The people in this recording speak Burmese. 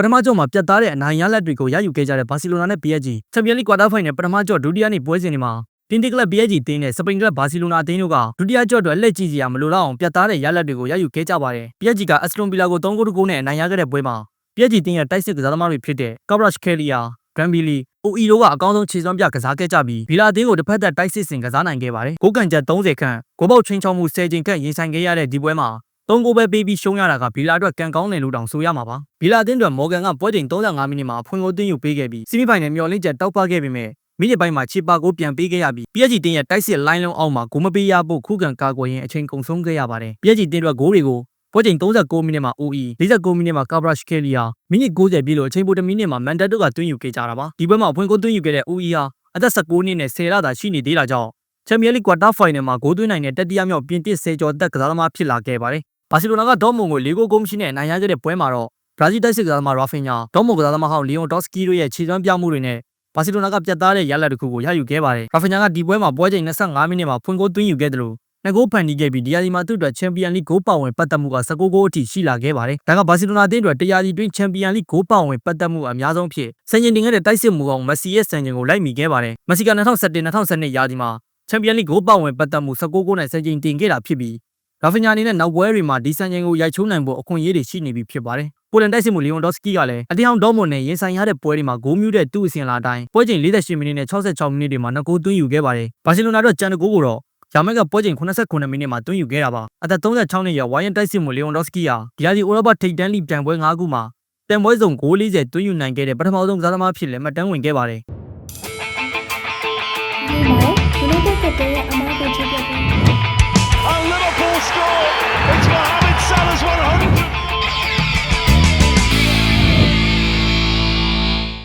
ပထမကြော့မှာပြတ်သားတဲ့အနိုင်ရလက်တွေကိုရယူခဲ့ကြတဲ့ဘာစီလိုနာနဲ့ PSG ချန်ပီယံလိကွာတာဖိုင်နယ်ပထမကြော့ဒုတိယနေ့ပွဲစဉ်တွေမှာတင်တစ်ကလပ် PSG အသင်းနဲ့စပိန်ကလပ်ဘာစီလိုနာအသင်းတို့ကဒုတိယကြော့အတွက်လက်ကြည့်စရာမလိုတော့အောင်ပြတ်သားတဲ့ရလက်တွေကိုရယူခဲ့ကြပါတယ်။ PSG ကအက်စတွန်ဗီလာကို3ဂိုးတဂိုးနဲ့အနိုင်ရခဲ့တဲ့ပွဲမှာ PSG အသင်းရဲ့တိုက်စစ်ကစားသမားတွေဖြစ်တဲ့ Cabrash Kelia, Granvili, OE တို့ကအကောင်းဆုံးခြေစွမ်းပြကစားခဲ့ကြပြီးဗီလာအသင်းကိုတစ်ဖက်သက်တိုက်စစ်ဆင်ကစားနိုင်ခဲ့ပါတယ်။ဂိုးကန်ချက်30ခန့်ဂိုးပေါက်ချင်းချောင်းမှု10ချိန်ခန့်ရင်ဆိုင်ခဲ့ရတဲ့ဒီပွဲမှာ သုံးဂိုးပဲပေးပြီးရှုံးရတာကဗီလာအတွက်ကံကောင်းတယ်လို့တောင်ဆိုရမှာပါ။ဗီလာအသင်းအတွက်မော်ဂန်ကပွဲချိန်35မိနစ်မှာအဖွင့်ကိုသွင်းယူပေးခဲ့ပြီးစီမီဖိုင်နယ်မျော်လင့်ချက်တောက်ပခဲ့ပေမဲ့မိနစ်ပိုင်းမှာချီပါကိုပြန်ပေးခဲ့ရပြီး PSG တင်းရဲ့တိုက်စစ်လိုင်းလုံးအောက်မှာဂိုးမပေးရဖို့ခုခံကာကွယ်ရင်းအချိန်ကုန်ဆုံးခဲ့ရပါတယ်။ PSG တင်းအတွက်ဂိုးတွေကိုပွဲချိန်39မိနစ်မှာ OE 49မိနစ်မှာ Cabrash Kelia မိနစ်90ပြည့်လို့အချိန်ပိုတစ်မိနစ်မှာ Manda တို့ကသွင်းယူခဲ့ကြတာပါဒီပွဲမှာအဖွင့်ကိုသွင်းယူခဲ့တဲ့ OE ဟာအသက်19နှစ်နဲ့10လသာရှိနေသေးတာကြောင့်ချန်ပီယံလိကွာတာဖိုင်နယ်မှာဂိုးသွင်းနိုင်တဲ့တတိယမြောက်ပြင်သစ်ဆယ်ကျော်သက်ကစားသမားဖြစ်လာခဲ့ပါတယ် ဘာစီလိုနာကဒေါ့မွန်ကို၄ဂိုးဂိုးမရှိနဲ့အနိုင်ရခဲ့တဲ့ပွဲမှာတော့ဘရာဇီးတိုက်စစ်ကစားသမားရာဖင်ညာဒေါ့မွန်ကစားသမားဟောင်းလီယွန်ဒေါ့စကီတို့ရဲ့ခြေစွမ်းပြမှုတွေနဲ့ဘာစီလိုနာကပြတ်သားတဲ့ရလဒ်တစ်ခုကိုရယူခဲ့ပါတယ်ရာဖင်ညာကဒီပွဲမှာပွဲချိန်25မိနစ်မှာဖွင့်ဂိုးသွင်းယူခဲ့တယ်လို့နှစ်ဂိုးဖန်တီးခဲ့ပြီးဒီယာဒီမှာသူ့အတွက်ချန်ပီယံလိဂိုးပါဝင်ပတ်သက်မှုက19ဂိုးအထိရှိလာခဲ့ပါတယ်။ဒါကဘာစီလိုနာအသင်းအတွက်တရားဒီတွင်းချန်ပီယံလိဂိုးပါဝင်ပတ်သက်မှုအများဆုံးဖြစ်စံချိန်တင်ခဲ့တဲ့တိုက်စစ်မှုကောင်မက်ဆီရဲ့စံချိန်ကိုလိုက်မိခဲ့ပါတယ်။မက်ဆီက2017-2012ရာသီမှာချန်ပီယံလိဂိုးပါဝင်ပတ်သက်မှု19ဂိုးနဲ့စံချိန်တင်ခဲ့တာဖြစ်ပြီး ရာဖင်ညာအနေနဲ့နောက်ပွဲတွေမှာဒီစံချိန်ကိုရိုက်ချိုးနိုင်ဖို့အခွင့်အရေးတွေရှိနေပြီဖြစ်ပါတယ်။ပိုလန်တိုက်စစ်မှုလီယွန်ဒေါ့စကီကလည်းအတင်းအောင်ဒေါ့မွန်နဲ့ရင်ဆိုင်ရတဲ့ပွဲတွေမှာဂိုးမြူးတဲ့သူ့အစဉ်လာတိုင်းပွဲချိန်48မိနစ်နဲ့66မိနစ်တွေမှာနှစ်ဂိုးသွင်းယူခဲ့ပါတယ်။ဘာစီလိုနာတို့ကျန်တဲ့ဂိုးကိုတော့ယာမက်ကပွဲချိန်89မိနစ်မှာသွင်းယူခဲ့တာပါအသက်36နှစ်အရွယ်ဝိုင်းယန်တိုက်စစ်မှုလီယွန်ဒေါ့စကီဟာဒီယာဒီအိုရောပထိပ်တန်းလိတန်ပွဲ9ခုမှာတန်ပွဲစုံဂိုး40သွင်းယူနိုင်ခဲ့တဲ့ပထမဆုံးကစားသမားဖြစ်လက်မှတ်တမ်းဝင်ခဲ့ပါတယ်ဒီမှာ United ကတည်းကအမားကိုချပြပေး